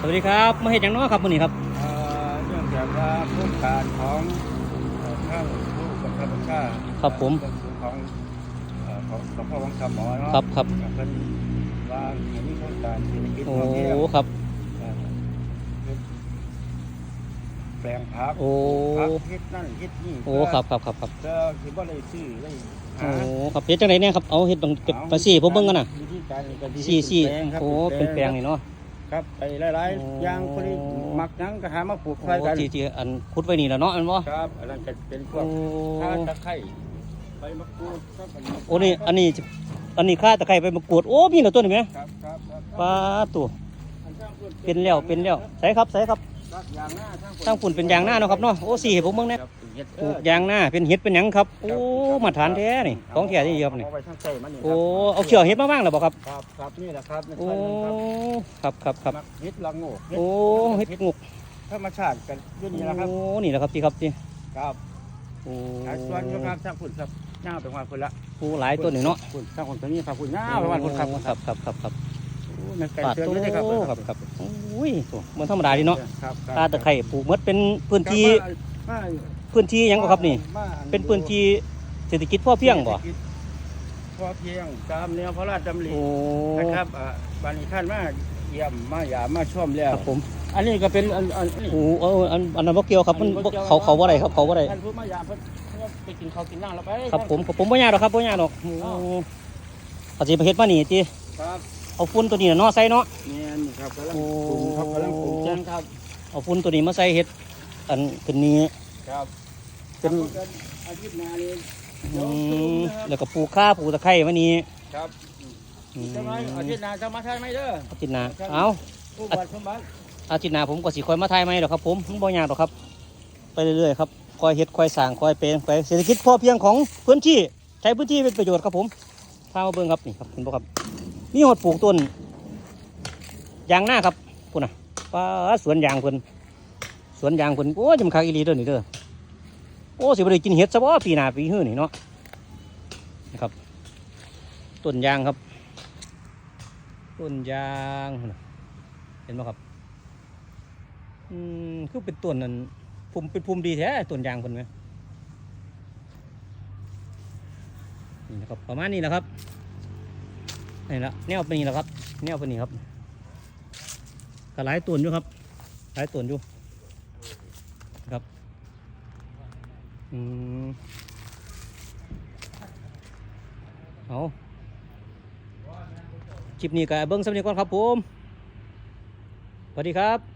สวัสดีครับมาเห็นยังน้อครับมื้อนี้ครับเอ่อเนื่องจากว่าโครงการของเอ่อท่านผู้บังคับบัญชาครับผมของเอ่อของสพวังสามหมอเนาะครับครับเป็นว่าให้มีโครงการเศรษฐกิจโอ้พอเพียงครับเอ่อแปลงผักโอ้ผักเฮ็ดนั่นเฮ็ดนี่โอ้ครับครับครับครับก็คือบ่ได้ซื้อได้หาโอ้ครับเฮ็ดจังไดเนี่ยครับเอาเฮ็ดบังเป็ดมาซี่ผมเบิ่งกันน่ะวิธีการนี่ก็วิธีซี่ซี่แปลงครับโอ้เป็นแปลงนี่เนาะ ครับไปหลายโอ้ๆอย่างคนนี้มักหยังก็หามาปลูกโอ้ใส่กันที่ที่อันขุดไว้นี่แหละเนาะอันบ่ ครับอันนั้นจะเป็นพวโอ้กข้าตะไคร้ใบมะกรูดครับอันนี้โอ้นี่อันนี้อันนี้ค่าตะไคร้ไปมากรูดโอ้มีแล้วตัวนี้แหมครับครับครับปลาตัวอันช่างฝุ่เป็นแล้วเป็นแล้วใส่ครับใส่ครับ ครับยางหน้าช่างฝุ่ตั้งฝุ่นเป็นยางหน้าเนาะครับเนาะโอ้สี่ให้ผมเบิ่งแหน่ครับเฮ็ดปลูกยางหน้าเป็นเห็ดเป็นหยังครับโอ้มาตรฐานแท้นี่ของแท้ที่ครับนี่เอาไปช่างใส่มันนี่โอ้เอาเชือกเห็ดมาบ้างแล้วบ่ครับครับครับนี่แหละครับนี่โอ้ใช่ครับครับครับครับมักเฮ็ดละโงกเฮ็ดโอ้เห็ดงุกธรรมชาติกันอยู่นี่แหละครับโอ้นี่แหละครับที่ครับที่ครับโอ้อ่าส่วนอยู่ครับช่างฝุ่นครับย่างไปว่าฝุ่นละโอ้หลายต้นนี่เนาะฝุ่นช่างฝุ่นตัวนี้ครับฝุ่นย่างไปว่าฝุ่นครับครับครับครับครับโอ้แม่นไก่ปาดเตือนโตเลยครับครับครับโอ้ยตัวมันธรรมดาดีเนาะครับครับตาตะไคร่ปลูกหมดเป็นพื้นที่มาพื้นที่หยังก็ครับนี่มาเป็นพื้นที่เศรษฐกิจพอเพียงบ่พอเพียงตามแนวพระราชดำริโอ้นะครับอ่าบัดนี้ท่านมาเยี่ยมมาหยามมาชมแล้วครับผม อันนี้ก็เป็นอันอันนี้โอ้เอออันอันนั้นบ่เกี่ยวครับมันบ่เขาเขาบ่ได้ครับเขาบ่ได้ท่านผู้มาหยามเพิ่นเพิ่นไปกินข้าวกินน้ำแล้วไปครับผมผมบ่ยากหรอกครับบ่ยากหรอกโอ้เขาสิไปเฮ็ดมานี่ติครับเอาฝุ่นตัวนี้น่ะเนาะใส่เนาะเนี่ยนี่ ครับกำลังโอ้ปรุงครับกำลังปรุงแจ้งครับเอาฝุ่นตัวนี้มาใส่เฮ็ดอันขึ้นนี้ครับเป็นครับอาทิตย์หน้านี้อืมแล้วก็ปลูกข้าปลูกตะไคร้มานี่ครับอืมจะมาอาทิตย์หน้าจะมาใช่ไหมเด้ออาทิตย์หน้าเอาผู้บัตรสมบัติอาทิตย์หน้าผมก็สิคอยมาถ่ายใหม่ดอกครับผมมันบ่ยากดอกครับ ไปเรื่อยๆครับคอยเฮ็ดคอยสร้างคอยเป็นไปเศรษฐกิจพอเพียงของพื้นที่ใช้พื้นที่เป็นประโยชน์ครับผมพามาเบิ่งครับนี่ครับเห็นบ่ครับมีหดปลูกต้น ยางหน้าครับพุ่นน่ะป้าสวนยางเพิ่นสวนยางเพิ่นโอ้ยจำคักอีหลีเด้อนี่เด้อโอ้สิบ่ได้กินเห็ดซะบ่ปีหน้าปีฮื้อนี่เนาะนะครับต้นยางครับต้นยางเห็นบ่ครับอืมคือเป็นต้นนั้นภูมิเป็นภูมิดีแท้ต้นยางคนไหมนี่นะครับประมาณนี้แหละครับนี่ละแนวเป็นนี้แหละครับ แนวเป็นนี้ครับ ก็หลายตัวอยู่ครับ หลายตัวอยู่ครับอืมเอาคลิปนี้ก็เบิ้งสำเนียงก่อนครับผมสวัสดีครับ